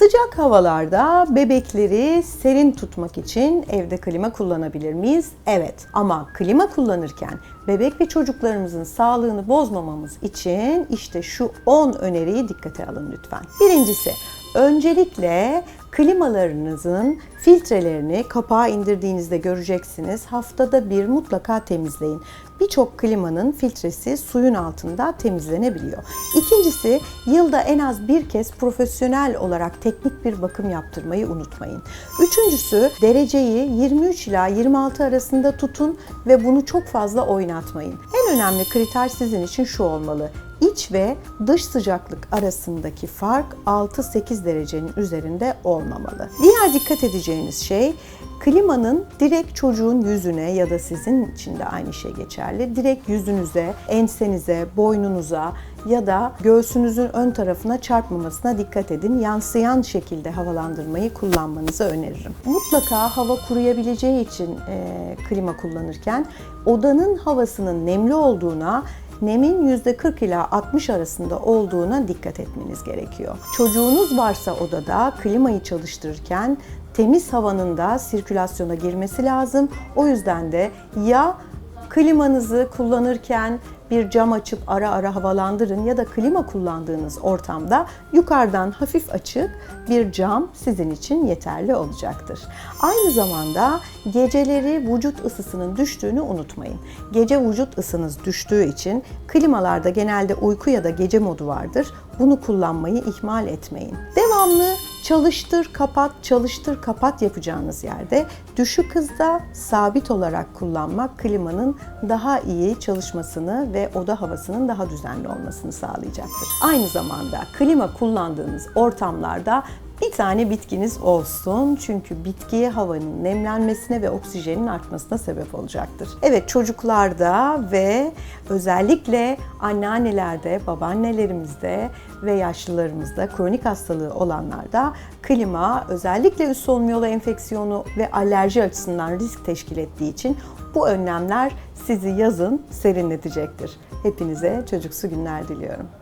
Sıcak havalarda bebekleri serin tutmak için evde klima kullanabilir miyiz? Evet. Ama klima kullanırken bebek ve çocuklarımızın sağlığını bozmamamız için işte şu 10 öneriyi dikkate alın lütfen. Birincisi, öncelikle klimalarınızın filtrelerini kapağı indirdiğinizde göreceksiniz. Haftada bir mutlaka temizleyin. Birçok klimanın filtresi suyun altında temizlenebiliyor. İkincisi yılda en az bir kez profesyonel olarak teknik bir bakım yaptırmayı unutmayın. Üçüncüsü dereceyi 23 ila 26 arasında tutun ve bunu çok fazla oynatmayın. En önemli kriter sizin için şu olmalı. İç ve dış sıcaklık arasındaki fark 6-8 derecenin üzerinde olmamalı. Diğer dikkat edeceğiniz şey klimanın direkt çocuğun yüzüne ya da sizin için de aynı şey geçerli. Direkt yüzünüze, ensenize, boynunuza ya da göğsünüzün ön tarafına çarpmamasına dikkat edin. Yansıyan şekilde havalandırmayı kullanmanızı öneririm. Mutlaka hava kuruyabileceği için e, klima kullanırken odanın havasının nemli olduğuna nemin %40 ila 60 arasında olduğuna dikkat etmeniz gerekiyor. Çocuğunuz varsa odada klimayı çalıştırırken temiz havanın da sirkülasyona girmesi lazım. O yüzden de ya klimanızı kullanırken bir cam açıp ara ara havalandırın ya da klima kullandığınız ortamda yukarıdan hafif açık bir cam sizin için yeterli olacaktır. Aynı zamanda geceleri vücut ısısının düştüğünü unutmayın. Gece vücut ısınız düştüğü için klimalarda genelde uyku ya da gece modu vardır. Bunu kullanmayı ihmal etmeyin. Devamlı çalıştır kapat çalıştır kapat yapacağınız yerde düşük hızda sabit olarak kullanmak klimanın daha iyi çalışmasını ve oda havasının daha düzenli olmasını sağlayacaktır. Aynı zamanda klima kullandığınız ortamlarda bir tane bitkiniz olsun çünkü bitkiye havanın nemlenmesine ve oksijenin artmasına sebep olacaktır. Evet çocuklarda ve özellikle anneannelerde, babaannelerimizde ve yaşlılarımızda kronik hastalığı olanlarda klima özellikle üst solunum yolu enfeksiyonu ve alerji açısından risk teşkil ettiği için bu önlemler sizi yazın serinletecektir. Hepinize çocuksu günler diliyorum.